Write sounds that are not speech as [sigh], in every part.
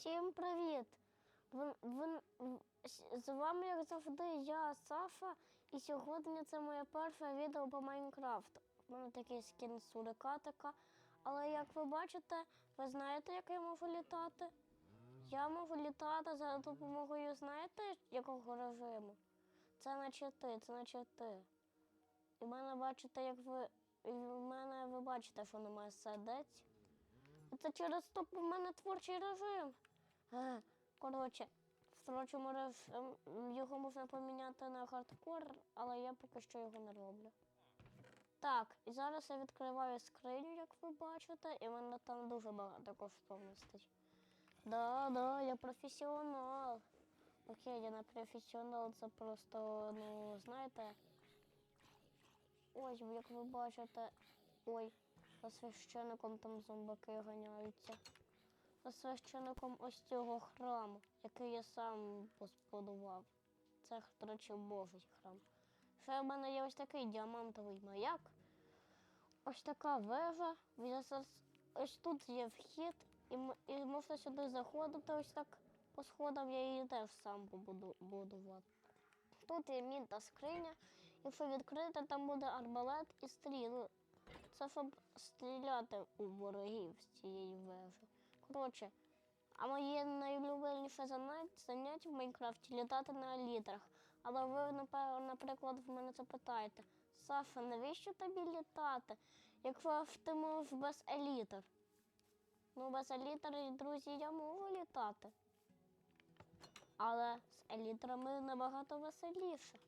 Всім привіт! Ви, ви, з вами, як завжди, я, Саша, і сьогодні це моє перше відео по Майнкрафту. У мене такий скін сурикатика. Але як ви бачите, ви знаєте, як я можу літати? Я можу літати за допомогою, знаєте, якого режиму? Це наче ти, це наче ти. І в мене бачите, як ви. І в мене ви бачите, що немає сердець. Це через то в мене творчий режим. Е, Коротше, в творчому режимі його можна поміняти на хардкор, але я поки що його не роблю. Так, і зараз я відкриваю скриню, як ви бачите, і в мене там дуже багато коштовностей. Да, да, я професіонал. Окей, я не професіонал, це просто, ну, знаєте. Ось, як ви бачите, ой, за священником там зомбаки ганяються. Священником ось цього храму, який я сам позбудував. Це, до речі, Божий храм. Ще в мене є ось такий діамантовий маяк, ось така вежа. Ось тут є вхід, і, і можна сюди заходити ось так по сходам, я її теж сам побудував. Тут є мін та скриня. Якщо відкрити, там буде арбалет і стріли. Це щоб стріляти у ворогів з цієї вежі. Коротше, а моє найулюбленіше заняття в Майнкрафті літати на літрах. Але ви, наприклад, в мене запитаєте, Саша, навіщо тобі літати, ж ти можеш без елітр? Ну, без елітр, друзі, я можу літати. Але з елітрами набагато веселіше.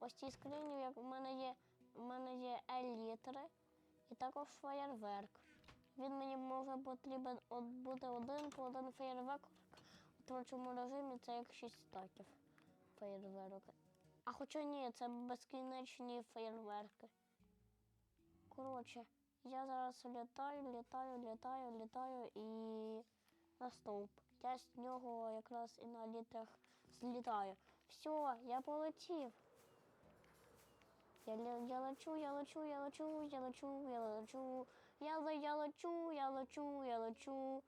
Ось цій скрині, як в мене є, в мене є елітри і також феєрверк. Він мені може потрібен от бути один по один феєрверк. У творчому режимі це як 6 стаків феєрверки. А хоча ні, це безкінечні феєрверки. Коротше, я зараз літаю, літаю, літаю, літаю і на стовп. Я з нього якраз і на літрах злітаю. Все, я полетів. Я, я лечу, я лечу, я лечу, я лечу, я лечу, я, я лечу, я лечу, я лечу.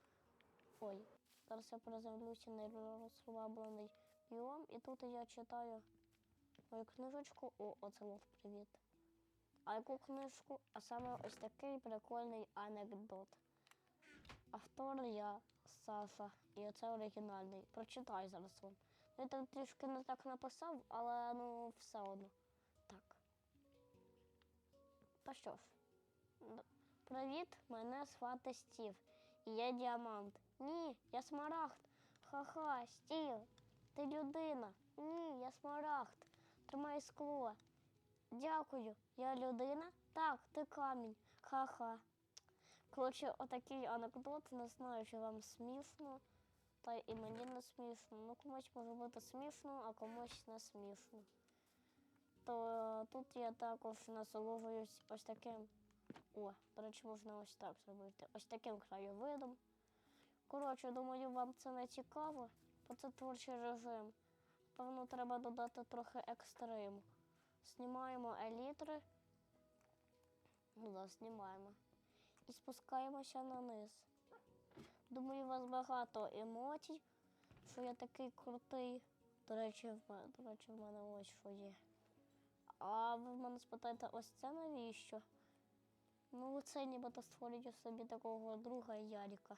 Ой, зараз я приземлюся на розслаблений біом, і тут я читаю мою книжечку. О, оцелов, привіт. А яку книжку? А саме ось такий прикольний анекдот. Автор я Саша, і це оригінальний. Прочитай зараз вам. Я там трішки не так написав, але ну все одно. Так. Та що ж, привіт, мене звати Стів. І я діамант. Ні, я смарагд. Ха-ха, Стів, ти людина. Ні, я смарагд. Тримай скло. Дякую, я людина? Так, ти камінь. Ха-ха. Коротше, отакий анекдот, не знаю, чи вам смішно, та і мені не смішно. Ну, комусь може бути смішно, а комусь не смішно. То тут я також насолоджуюсь ось таким. О, до речі, можна ось так зробити. Ось таким краєвидом. Коротше, думаю, вам це не цікаво, бо це творчий режим. Певно, треба додати трохи екстриму. Знімаємо елітри. Ну да, знімаємо. І спускаємося на низ. Думаю, у вас багато емоцій, що я такий крутий. До речі, в мене, до речі, в мене ось що є. А ви в мене спитаєте, ось це навіщо? Ну, це нібито створюю собі такого друга Яріка.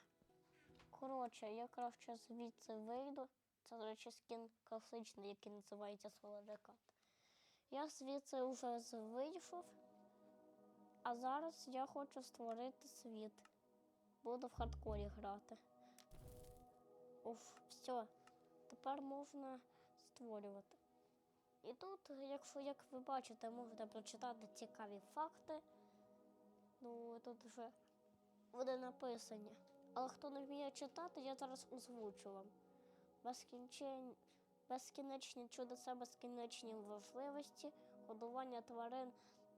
Коротше, я краще звідси вийду. Це, до речі, скін класичний, який називається Солодикат. Я звідси вже вийшов, а зараз я хочу створити світ. Буду в хардкорі грати. Уф, все. Тепер можна створювати. І тут, якщо як ви бачите, можете прочитати цікаві факти. Ну, тут вже буде написані. Але хто не вміє читати, я зараз озвучу вам. Безкінчень... Безкінечні чудеса, безкінечні важливості, годування тварин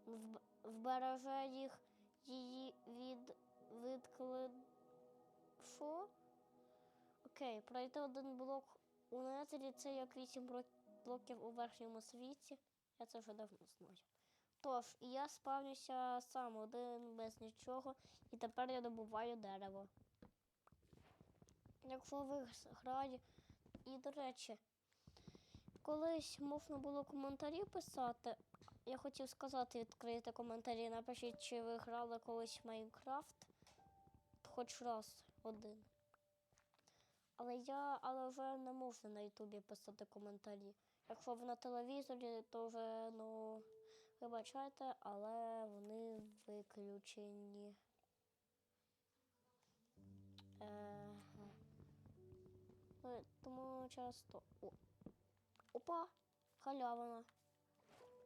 вб- вбереже їх її від відкли... Що? Окей, пройти один блок у незері це як вісім блоків у верхньому світі. Я це вже давно знаю. Тож, я спавнюся сам один без нічого, і тепер я добуваю дерево. якщо ви грає. І, до речі, колись можна було коментарі писати. Я хотів сказати, відкрити коментарі, напишіть, чи ви грали колись в Майнкрафт хоч раз один. Але я, але вже не можна на Ютубі писати коментарі. Якщо ви на телевізорі, то вже, ну, вибачайте, але вони виключені. Е, ну, тому часто. О. Опа! Галявина.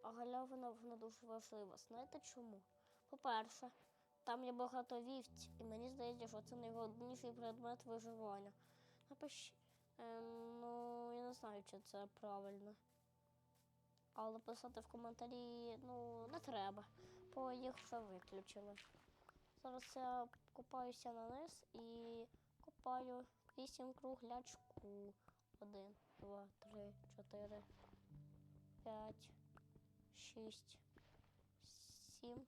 А галявина вона дуже важлива. Знаєте чому? По-перше, там є багато вівць, і мені здається, що це найголовніший предмет виживання. Напишіть. Е, ну, я не знаю, чи це правильно. Але писати в коментарі ну, не треба, бо їх вже виключили. Зараз я копаюся на низ і копаю вісім круглячку. Один, два, три, чотири, п'ять, шість, сім,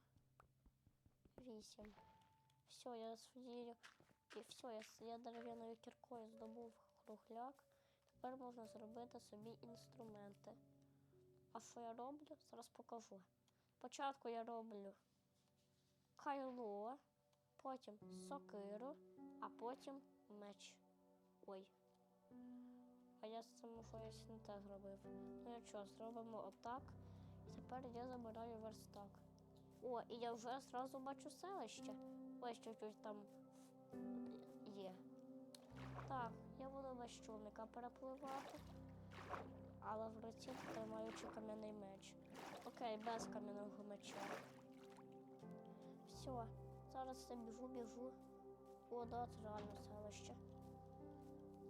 вісім. Все, я своєю і все, я, я дерев'яною кіркою здобув кругляк. Тепер можна зробити собі інструменти. А що я роблю? Зараз покажу. Спочатку я роблю кайло, потім сокиру, а потім меч. Ой. А я з цим щось не те зробив. Ну що, зробимо отак. Тепер я забираю верстак. О, і я вже зразу бачу селище. Ось чуть-чуть там є. Так, я буду без човника перепливати, але в руці тримаючи кам'яний меч. Окей, без кам'яного меча. Все, зараз я біжу, біжу. О, да, це реально селище.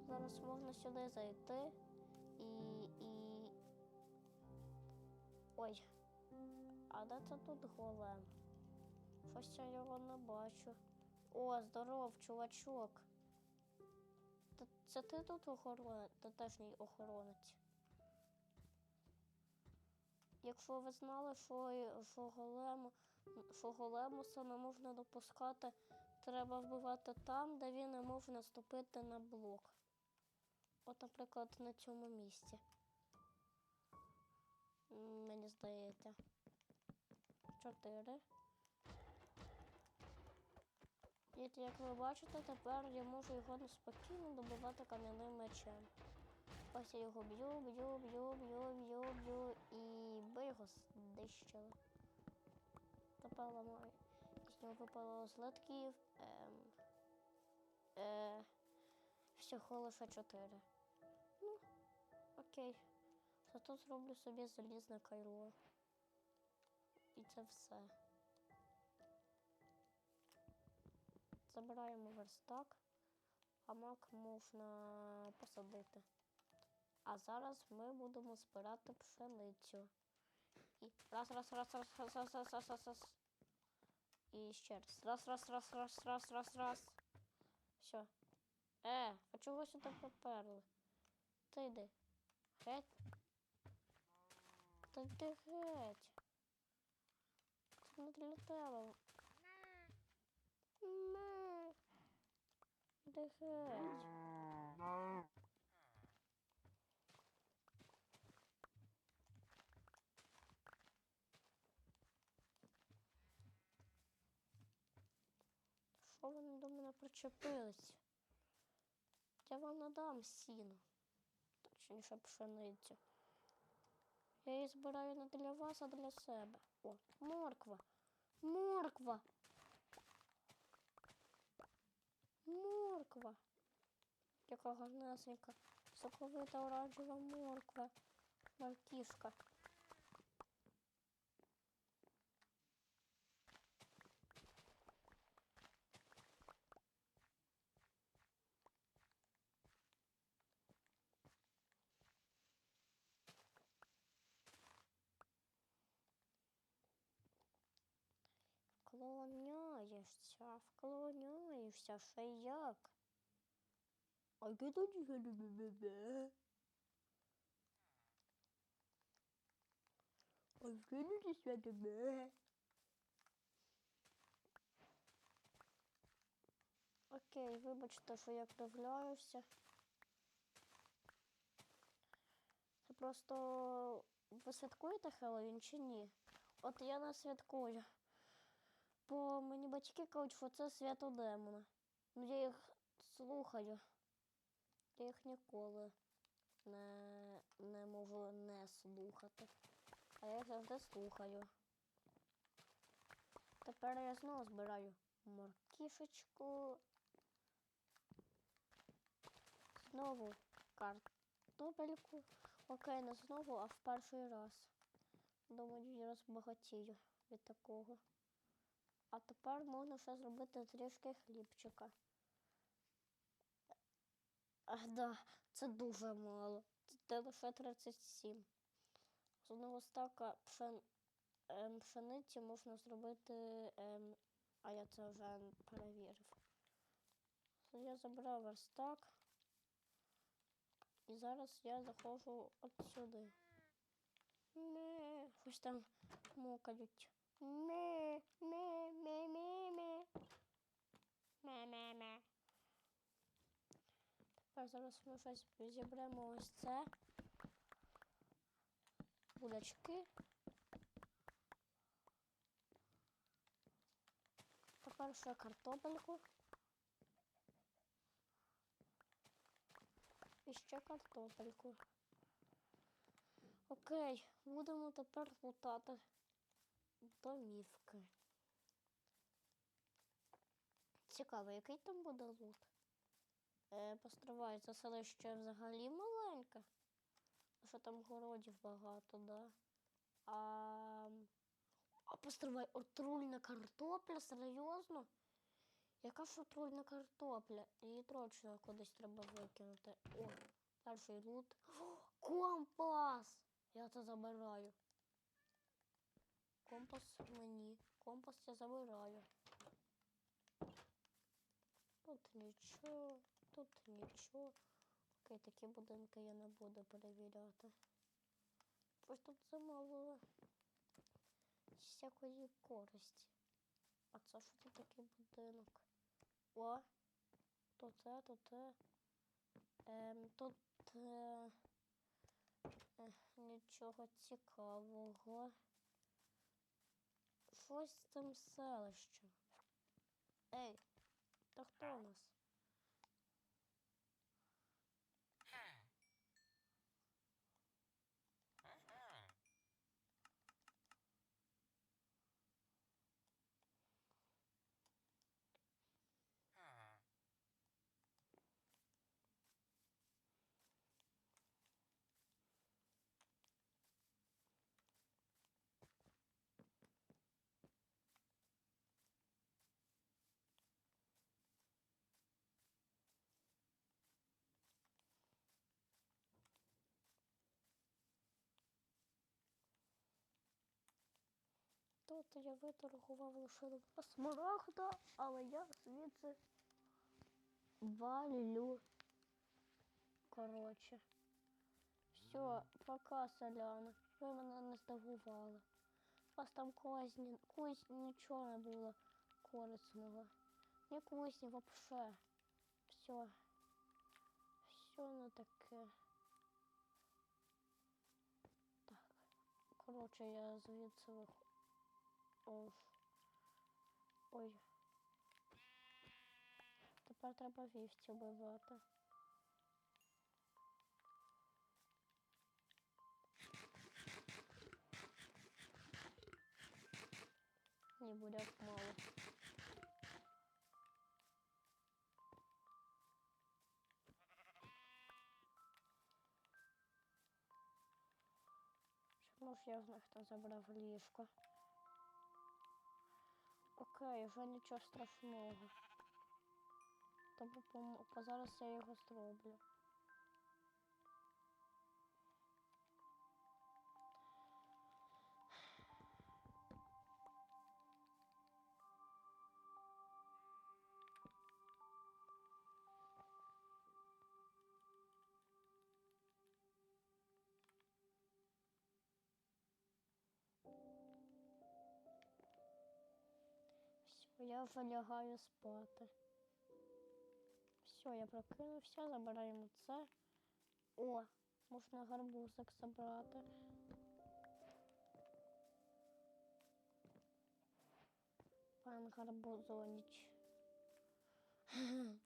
Зараз можна сюди зайти і. і... Ой. А де це тут голем? Щось я його не бачу. О, здоров, чувачок. Це ти тут охорона, тутешній охоронець. Якщо ви знали, що, що, голем, що големуса не можна допускати, треба вбивати там, де він не може наступити на блок. От, наприклад, на цьому місці. Мені здається. Чотири. І як ви бачите, тепер я можу його спокійно добивати кам'яним мечем. Ось я його б'ю, б'ю, б'ю, б'ю, б'ю, б'ю і би його знищили. Тепер ламаю. З нього випало злитків. Ем, е, всього лише чотири. Ну, окей. Зато зроблю собі залізне кайло. І це все. Забираємо верстак, а мак можна посадити. А зараз ми будемо збирати пшеницю. І раз, раз, раз, раз, раз, раз, раз, раз, раз, раз. І ще раз. Раз, раз, раз, раз, раз, раз, раз. Все. Е, а чого сюди поперли? Ти йди. Геть. Та йди геть. Це не для тебе. Йди геть. Що вони до мене причепились? Я вам надам сіно. Точніше пшеницю. Я її збираю не для вас, а для себе. О, морква. Морква. Морква. Яка гарнесенька. Соковита оранжева морква. Моркішка. Вклоняєшся, вклоняєшся, ще як? А я тоді бе А скинути святе Окей, вибачте, що я кривляюся. Це просто ви святкуєте Хеллоуін чи ні? От я не святкую. Бо мені батьки кажуть, що це свято демона. Ну я їх слухаю. Я їх ніколи не, не можу не слухати. А я їх завжди слухаю. Тепер я знову збираю моркішечку. Знову картопельку. Окей, не знову, а в перший раз. Думаю, я розбагатію від такого. А тепер можна ще зробити трішки хлібчика. Ах, да, це дуже мало. Це лише 37. З одного стака пшен... ем, пшениці можна зробити, ем, а я це вже перевірив. Я забрав верстак. І зараз я заходжу от сюди. Не, щось там мокають. Ме, ме, ме, ме, ме. Ме, ме, ме. Тепер зараз ми щось зіберемо ось це. Булячки. Тепер ще картопельку. І ще картопельку. Окей, будемо тепер лутати домівки. Цікаво, який там буде лут? Е, постривай, це селище взагалі маленьке. Що там городів багато, да? А, а постривай, отрульна картопля, серйозно? Яка ж отрульна картопля? Її точно кудись треба викинути. О, перший лут. О, [gasps] компас! Я це забираю. Компас мені. Компас я забираю. Тут нічого, тут нічого. Окей, такі будинки я не буду перевіряти. Ось тут замовили всякої користі. А це що це такий будинок? О, то це, то це. Ем, тут е, е, нічого цікавого. Щось з цим селищем. Ей, та хто у нас? Тут я виторгував лише два смарагда, але я звідси валю. Коротше. Все, пока, селяни. Ви мене не здивували. У вас там козні, кузні нічого не було корисного. Ні кузні вообще. Все. Все не таке. Так. Коротше, я звідси виходжу. Ой. Ой. Тепер треба вівці вбивати. Ні, буде мало. Чому ж я знаю, хто забрав ліжко? Окей, вже нічого страшного. Тому по зараз я його зроблю. Я вже спати. Все, я прокинувся, забираємо це. О, можна гарбузик забрати. Пан Гарбузоніч. [laughs]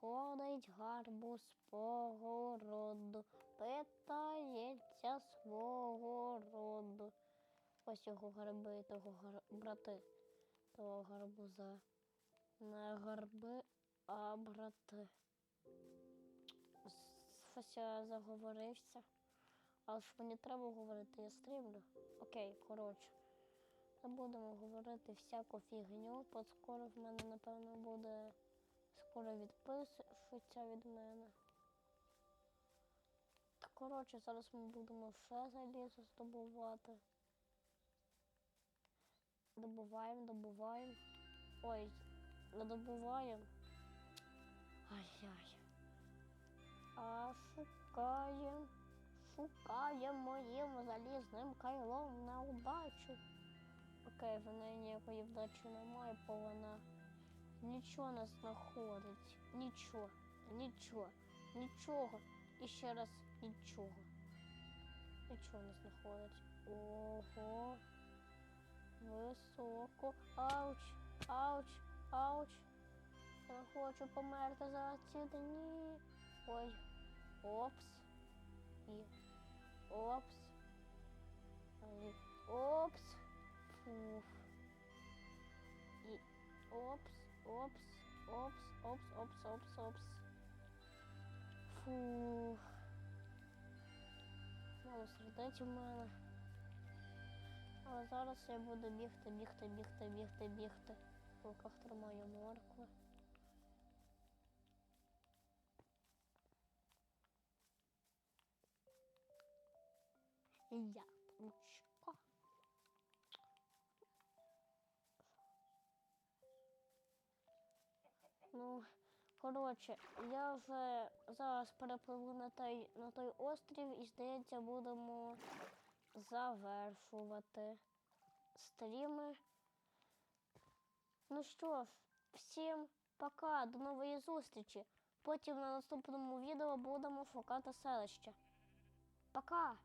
Ходить гарбуз по городу, питається свого роду. Ось його гарби, того гар... брати, того гарбуза. Не гарби, а брати. Ось я заговорився. Але ж мені треба говорити, я стрімлю. Окей, коротше. Не будемо говорити всяку фігню, бо скоро в мене, напевно, буде скоро відписується від мене. Та, Коротше, зараз ми будемо ще залізо здобувати. Добуваємо, добуваємо. Ой, не добуваємо. Ай-яй. А шукаємо, шукаємо моїм залізним кайлом на удачу. Окей, в неї ніякої вдачі немає, бо вона нічого не знаходить. Нічого, нічого, нічого. І ще раз нічого. Нічого не знаходить. Ого. Високо. Ауч, ауч, ауч. Я хочу померти за ці дні. Ой. Опс. І. Опс. І. Опс. Фуф. І. Опс, опс, опс, опс, опс, опс, опс. Фух. Мало сердець у мене. Але зараз я буду бігти, бігти, бігти, бігти, бігти. В руках тримаю моркву. Яблучко. Ну, коротше, я вже зараз перепливу на той, на той острів і, здається, будемо завершувати стріми. Ну що ж, всім пока, до нової зустрічі. Потім на наступному відео будемо шукати селище. Пока!